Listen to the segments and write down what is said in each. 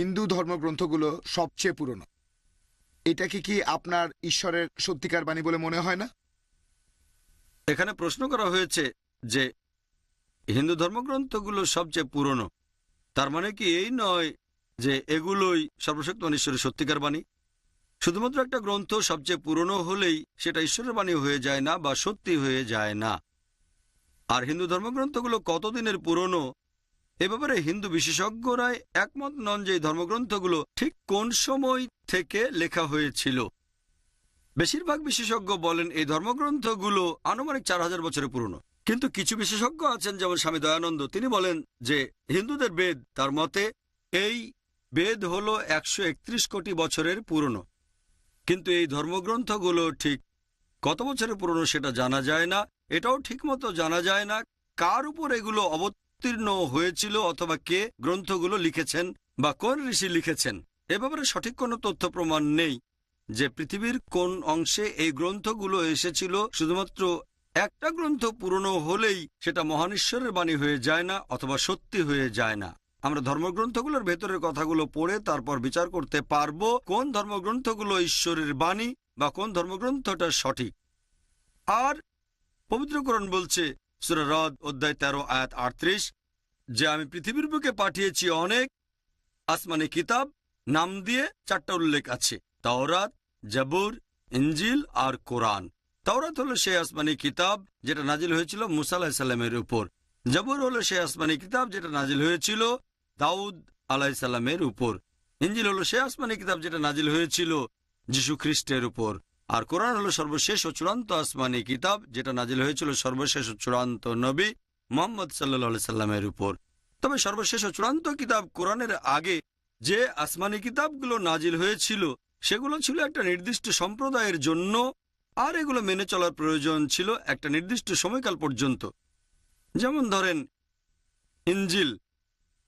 হিন্দু ধর্মগ্রন্থগুলো সবচেয়ে পুরনো। এটাকে কি আপনার ঈশ্বরের সত্যিকার বাণী বলে মনে হয় না? এখানে প্রশ্ন করা হয়েছে যে হিন্দু ধর্মগ্রন্থগুলো সবচেয়ে পুরনো। তার মানে কি এই নয় যে এগুলোই সর্বশক্তিমান ঈশ্বরের সত্যিকার বাণী? শুধুমাত্র একটা গ্রন্থ সবচেয়ে পুরনো হলেই সেটা ঈশ্বরের বাণী হয়ে যায় না বা সত্যি হয়ে যায় না। আর হিন্দু ধর্মগ্রন্থগুলো কতদিনের পুরনো এ ব্যাপারে হিন্দু বিশেষজ্ঞরাই একমত নন যে ধর্মগ্রন্থগুলো ঠিক কোন সময় থেকে লেখা হয়েছিল। বেশিরভাগ বিশেষজ্ঞ বলেন এই ধর্মগ্রন্থগুলো আনুমানিক চার হাজার বছরের পুরনো। কিন্তু কিছু বিশেষজ্ঞ আছেন যেমন স্বামী দয়ানন্দ, তিনি বলেন যে হিন্দুদের বেদ তার মতে এই বেদ হলো একশো কোটি বছরের পুরনো। কিন্তু এই ধর্মগ্রন্থগুলো ঠিক কত বছরের পুরনো সেটা জানা যায় না, এটাও ঠিকমতো জানা যায় না কার উপর এগুলো অবতীর্ণ হয়েছিল অথবা কে গ্রন্থগুলো লিখেছেন বা কোন ঋষি লিখেছেন, এ ব্যাপারে সঠিক কোনো তথ্য প্রমাণ নেই। যে পৃথিবীর কোন অংশে এই গ্রন্থগুলো এসেছিল, শুধুমাত্র একটা গ্রন্থ পুরনো হলেই সেটা মহানেশ্বরের বাণী হয়ে যায় না অথবা সত্যি হয়ে যায় না। আমরা ধর্মগ্রন্থগুলোর ভেতরের কথাগুলো পড়ে তারপর বিচার করতে পারব কোন ধর্মগ্রন্থগুলো ঈশ্বরের বাণী বা কোন ধর্মগ্রন্থটা সঠিক। আর পবিত্রকরণ বলছে সুরা হ্রদ অধ্যায় তেরো আয়াত আটত্রিশ, যে আমি পৃথিবীর বুকে পাঠিয়েছি অনেক আসমানি কিতাব, নাম দিয়ে চারটা উল্লেখ আছে। তাওরাত, জাবুর ইঞ্জিল আর কোরআন। তাওরাত হলো সেই আসমানি কিতাব যেটা নাজিল হয়েছিল মুসা আলাহিসাল্লামের উপর। জাবুর হলো সেই আসমানি কিতাব যেটা নাজিল হয়েছিল দাউদ আলাহিসাল্লামের উপর। ইঞ্জিল হলো সেই আসমানি কিতাব যেটা নাজিল হয়েছিল যীশু খ্রিস্টের উপর। আর কোরআন হলো সর্বশেষ ও চূড়ান্ত আসমানি কিতাব, যেটা নাজিল হয়েছিল সর্বশেষ ও চূড়ান্ত নবী মোহাম্মদ সাল্লা সাল্লামের উপর। তবে সর্বশেষ ও চূড়ান্ত কিতাব কোরআনের আগে যে আসমানি কিতাবগুলো নাজিল হয়েছিল, সেগুলো ছিল একটা নির্দিষ্ট সম্প্রদায়ের জন্য, আর এগুলো মেনে চলার প্রয়োজন ছিল একটা নির্দিষ্ট সময়কাল পর্যন্ত। যেমন ধরেন ইঞ্জিল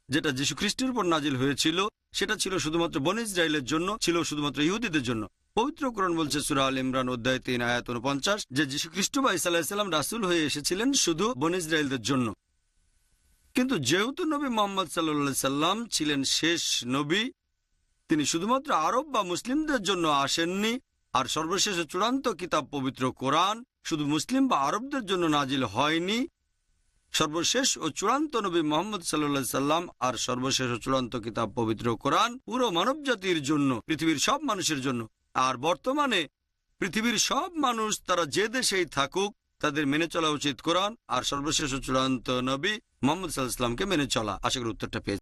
যেটা যীশু খ্রিস্টের উপর নাজিল হয়েছিল, সেটা ছিল শুধুমাত্র বন ইসরায়েলের জন্য, ছিল শুধুমাত্র ইহুদিদের জন্য। পবিত্র কোরআন বলছে, সুরা আল ইমরান অধ্যায় তিন, আয়াত উনপঞ্চাশ, যে যীশু খ্রিস্ট বা ইসাল্লাহিসাল্লাম রাসুল হয়ে এসেছিলেন শুধু বন ইসরায়েলদের জন্য। কিন্তু যেহেতু নবী মোহাম্মদ সাল্লা সাল্লাম ছিলেন শেষ নবী, তিনি শুধুমাত্র আরব বা মুসলিমদের জন্য আসেননি, আর সর্বশেষ চূড়ান্ত কিতাব পবিত্র কোরআন শুধু মুসলিম বা আরবদের জন্য নাজিল হয়নি। সর্বশেষ ও চূড়ান্ত নবী মোহাম্মদ সাল্লা সাল্লাম আর সর্বশেষ ও চূড়ান্ত কিতাব পবিত্র কোরআন পুরো মানব জাতির জন্য, পৃথিবীর সব মানুষের জন্য। আর বর্তমানে পৃথিবীর সব মানুষ তারা যে দেশেই থাকুক, তাদের মেনে চলা উচিত কোরআন আর সর্বশেষ চূড়ান্ত নবী মোহাম্মদ সাল্লাহ ইসলামকে মেনে চলা। আশা করি উত্তরটা পেয়েছে